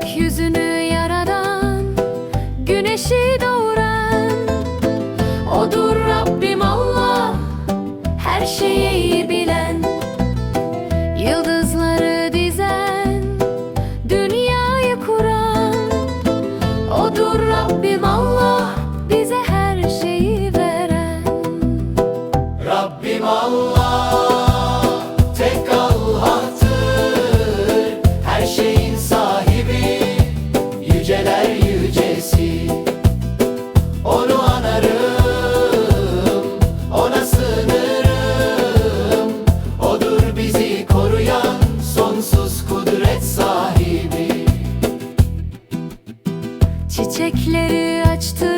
gökyüzünü yaradan Güneşi doğuran. Odur Rabbim Allah Her şeye touch to